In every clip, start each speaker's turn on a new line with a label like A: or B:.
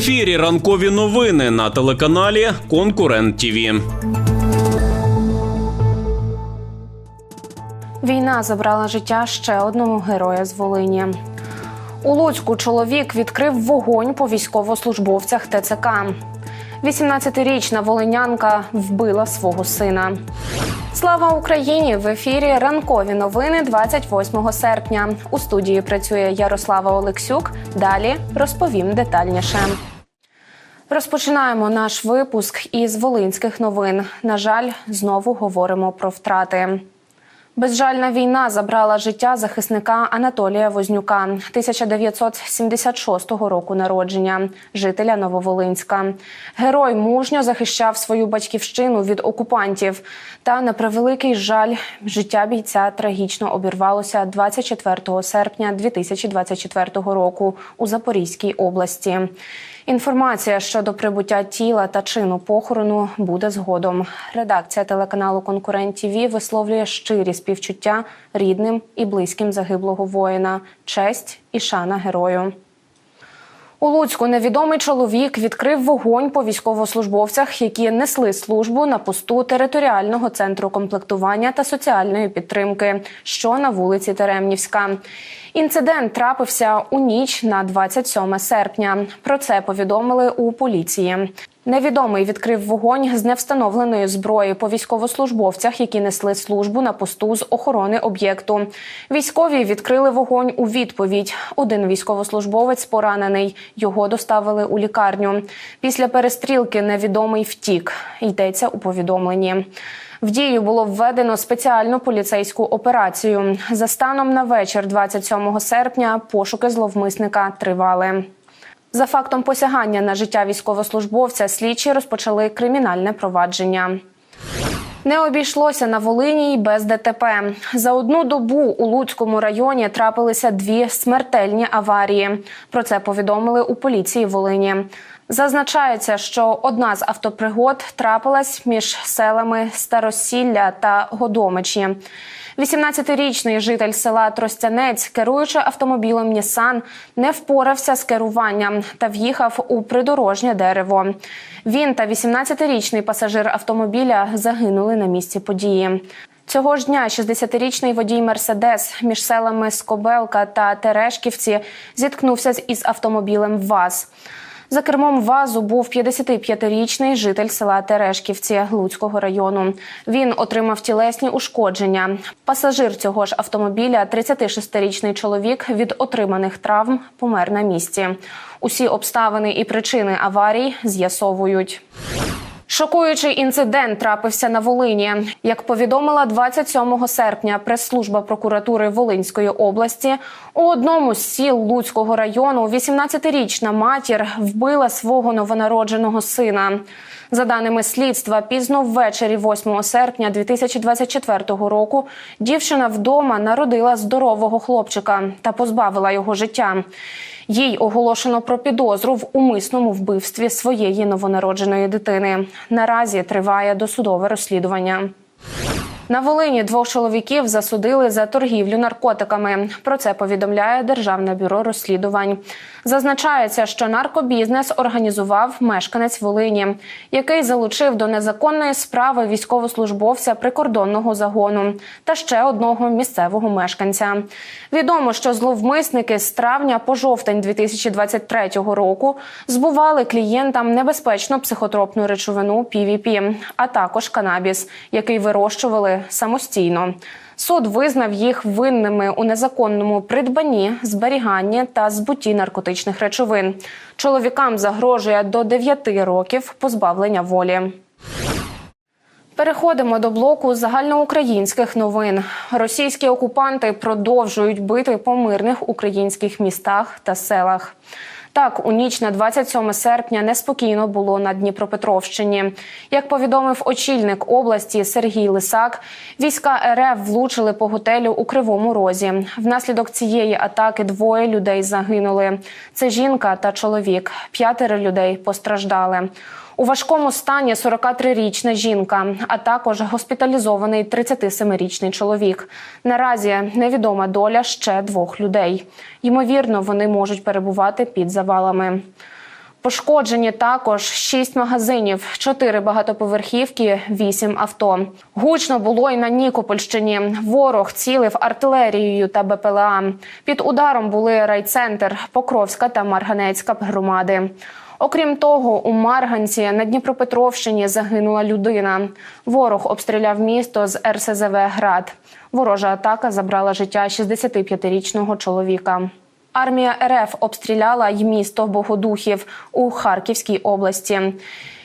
A: ефірі ранкові новини на телеканалі Конкурент ТІВІ.
B: Війна забрала життя ще одного героя з Волині. У Луцьку чоловік відкрив вогонь по військовослужбовцях ТЦК. 18-річна волинянка вбила свого сина. Слава Україні! В ефірі ранкові новини 28 серпня. У студії працює Ярослава Олексюк. Далі розповім детальніше. Розпочинаємо наш випуск із волинських новин. На жаль, знову говоримо про втрати. Безжальна війна забрала життя захисника Анатолія Вознюка 1976 року народження, жителя Нововолинська. Герой мужньо захищав свою батьківщину від окупантів. Та на превеликий жаль, життя бійця трагічно обірвалося 24 серпня 2024 року у Запорізькій області. Інформація щодо прибуття тіла та чину похорону буде згодом. Редакція телеканалу Конкурент ТІВІ висловлює щирі співчуття рідним і близьким загиблого воїна, честь і шана герою. У Луцьку невідомий чоловік відкрив вогонь по військовослужбовцях, які несли службу на посту територіального центру комплектування та соціальної підтримки, що на вулиці Теремнівська. Інцидент трапився у ніч на 27 серпня. Про це повідомили у поліції. Невідомий відкрив вогонь з невстановленої зброї по військовослужбовцях, які несли службу на посту з охорони об'єкту. Військові відкрили вогонь у відповідь. Один військовослужбовець поранений. Його доставили у лікарню. Після перестрілки невідомий втік. Йдеться у повідомленні. В дію було введено спеціальну поліцейську операцію. За станом на вечір, 27 серпня, пошуки зловмисника тривали. За фактом посягання на життя військовослужбовця слідчі розпочали кримінальне провадження. Не обійшлося на Волині й без ДТП. За одну добу у Луцькому районі трапилися дві смертельні аварії. Про це повідомили у поліції Волині. Зазначається, що одна з автопригод трапилась між селами Старосілля та Годомичі. 18-річний житель села Тростянець, керуючи автомобілем Нісан, не впорався з керуванням та в'їхав у придорожнє дерево. Він та 18-річний пасажир автомобіля загинули на місці події. Цього ж дня 60-річний водій Мерседес між селами Скобелка та Терешківці зіткнувся із автомобілем ВАЗ. За кермом вазу був 55-річний житель села Терешківці Луцького району. Він отримав тілесні ушкодження. Пасажир цього ж автомобіля, 36-річний чоловік, від отриманих травм помер на місці. Усі обставини і причини аварій з'ясовують. Шокуючий інцидент трапився на Волині. Як повідомила 27 серпня прес-служба прокуратури Волинської області, у одному з сіл Луцького району 18-річна матір вбила свого новонародженого сина. За даними слідства, пізно ввечері 8 серпня 2024 року дівчина вдома народила здорового хлопчика та позбавила його життя. Їй оголошено про підозру в умисному вбивстві своєї новонародженої дитини. Наразі триває досудове розслідування. На Волині двох чоловіків засудили за торгівлю наркотиками. Про це повідомляє Державне бюро розслідувань. Зазначається, що наркобізнес організував мешканець Волині, який залучив до незаконної справи військовослужбовця прикордонного загону та ще одного місцевого мешканця. Відомо, що зловмисники з травня по жовтень 2023 року збували клієнтам небезпечну психотропну речовину PVP, а також канабіс, який вирощували самостійно. Суд визнав їх винними у незаконному придбанні, зберіганні та збутті наркотичних речовин. Чоловікам загрожує до 9 років позбавлення волі. Переходимо до блоку загальноукраїнських новин. Російські окупанти продовжують бити по мирних українських містах та селах. Так, у ніч на 27 серпня неспокійно було на Дніпропетровщині. Як повідомив очільник області Сергій Лисак, війська РФ влучили по готелю у Кривому Розі. Внаслідок цієї атаки двоє людей загинули. Це жінка та чоловік. П'ятеро людей постраждали. У важкому стані 43-річна жінка, а також госпіталізований 37-річний чоловік. Наразі невідома доля ще двох людей. Ймовірно, вони можуть перебувати під завалами. Пошкоджені також шість магазинів, чотири багатоповерхівки, вісім авто. Гучно було й на Нікопольщині. Ворог цілив артилерією та БПЛА. Під ударом були райцентр, Покровська та Марганецька громади. Окрім того, у Марганці на Дніпропетровщині загинула людина. Ворог обстріляв місто з РСЗВ Град. Ворожа атака забрала життя 65-річного чоловіка. Армія РФ обстріляла й місто Богодухів у Харківській області.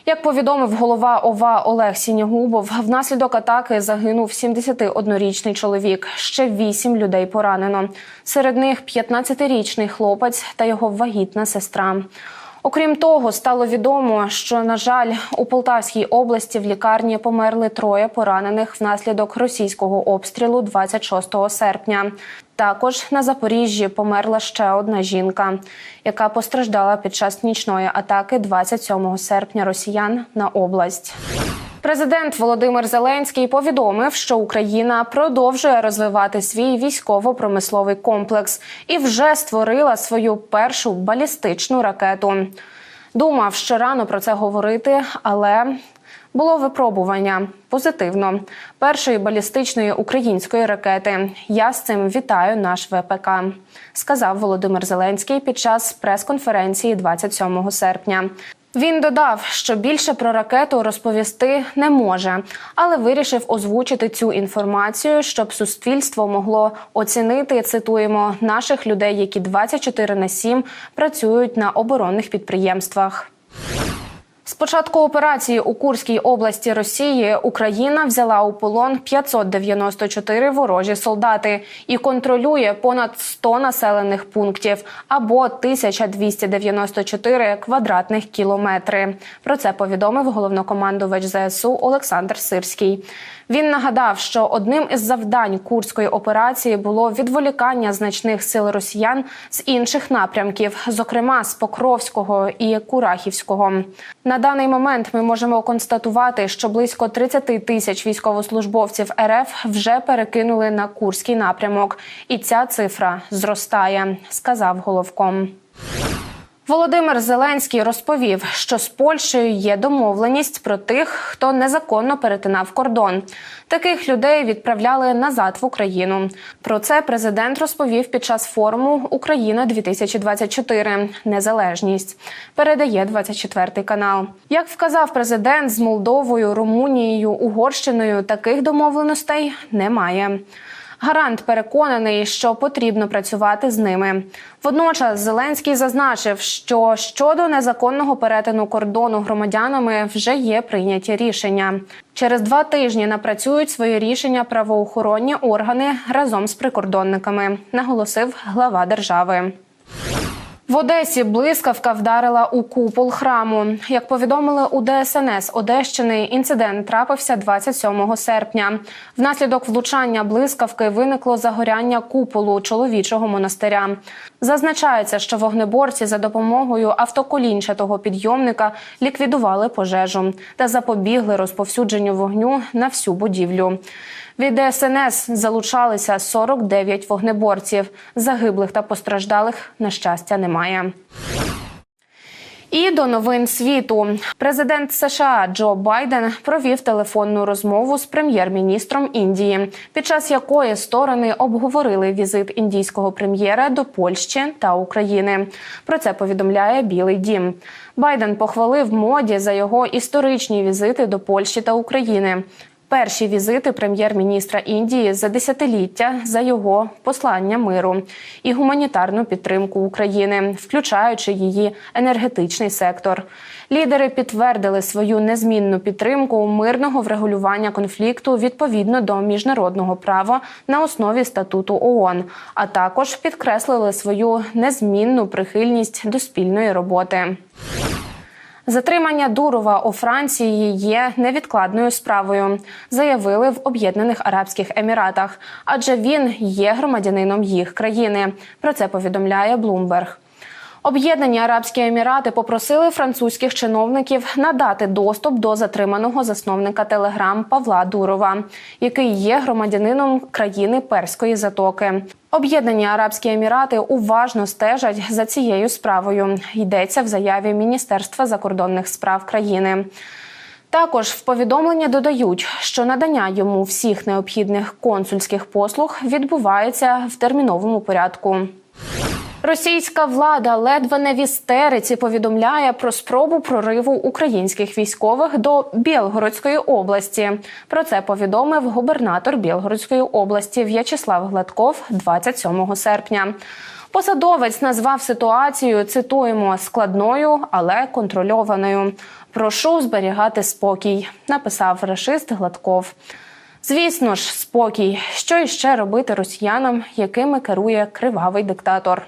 B: Як повідомив голова ОВА Олег Сінігубов, внаслідок атаки загинув 71-річний чоловік. Ще вісім людей поранено. Серед них 15-річний хлопець та його вагітна сестра. Окрім того, стало відомо, що на жаль, у Полтавській області в лікарні померли троє поранених внаслідок російського обстрілу 26 серпня. Також на Запоріжжі померла ще одна жінка, яка постраждала під час нічної атаки 27 серпня росіян на область. Президент Володимир Зеленський повідомив, що Україна продовжує розвивати свій військово-промисловий комплекс і вже створила свою першу балістичну ракету. Думав, що рано про це говорити, але було випробування позитивно першої балістичної української ракети. Я з цим вітаю наш ВПК, сказав Володимир Зеленський під час прес-конференції 27 серпня. Він додав, що більше про ракету розповісти не може, але вирішив озвучити цю інформацію, щоб суспільство могло оцінити цитуємо наших людей, які 24 на 7 працюють на оборонних підприємствах. Початку операції у Курській області Росії Україна взяла у полон 594 ворожі солдати і контролює понад 100 населених пунктів або 1294 квадратних кілометри. Про це повідомив головнокомандувач ЗСУ Олександр Сирський. Він нагадав, що одним із завдань курської операції було відволікання значних сил росіян з інших напрямків, зокрема з Покровського і Курахівського. Даний момент ми можемо констатувати, що близько 30 тисяч військовослужбовців РФ вже перекинули на курський напрямок, і ця цифра зростає, сказав головком. Володимир Зеленський розповів, що з Польщею є домовленість про тих, хто незаконно перетинав кордон. Таких людей відправляли назад в Україну. Про це президент розповів під час форуму Україна 2024 Незалежність. Передає 24 канал. Як вказав президент з Молдовою, Румунією, Угорщиною, таких домовленостей немає. Гарант переконаний, що потрібно працювати з ними. Водночас Зеленський зазначив, що щодо незаконного перетину кордону громадянами вже є прийняті рішення. Через два тижні напрацюють свої рішення правоохоронні органи разом з прикордонниками, наголосив глава держави. В Одесі блискавка вдарила у купол храму. Як повідомили у ДСНС Одещини, інцидент трапився 27 серпня. Внаслідок влучання блискавки виникло загоряння куполу чоловічого монастиря. Зазначається, що вогнеборці за допомогою автоколінчатого підйомника ліквідували пожежу та запобігли розповсюдженню вогню на всю будівлю. Від ДСНС залучалися 49 вогнеборців. Загиблих та постраждалих на щастя немає. І до новин світу президент США Джо Байден провів телефонну розмову з прем'єр-міністром Індії, під час якої сторони обговорили візит індійського прем'єра до Польщі та України. Про це повідомляє Білий Дім. Байден похвалив моді за його історичні візити до Польщі та України. Перші візити прем'єр-міністра Індії за десятиліття за його послання миру і гуманітарну підтримку України, включаючи її енергетичний сектор. Лідери підтвердили свою незмінну підтримку мирного врегулювання конфлікту відповідно до міжнародного права на основі статуту ООН, а також підкреслили свою незмінну прихильність до спільної роботи. Затримання Дурова у Франції є невідкладною справою, заявили в Об'єднаних Арабських Еміратах, адже він є громадянином їх країни. Про це повідомляє Блумберг. Об'єднані Арабські Емірати попросили французьких чиновників надати доступ до затриманого засновника Телеграм Павла Дурова, який є громадянином країни Перської затоки. Об'єднані Арабські Емірати уважно стежать за цією справою. Йдеться в заяві Міністерства закордонних справ країни. Також в повідомленні додають, що надання йому всіх необхідних консульських послуг відбувається в терміновому порядку. Російська влада ледве не в істериці повідомляє про спробу прориву українських військових до Білгородської області. Про це повідомив губернатор Білгородської області В'ячеслав Гладков 27 серпня. Посадовець назвав ситуацію цитуємо складною, але контрольованою. Прошу зберігати спокій, написав рашист Гладков. Звісно ж, спокій. Що іще робити росіянам, якими керує кривавий диктатор?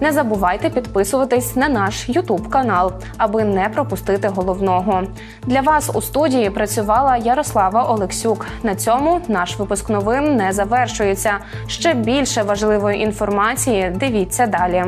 B: Не забувайте підписуватись на наш Ютуб канал, аби не пропустити головного. Для вас у студії працювала Ярослава Олексюк. На цьому наш випуск новин не завершується. Ще більше важливої інформації дивіться далі.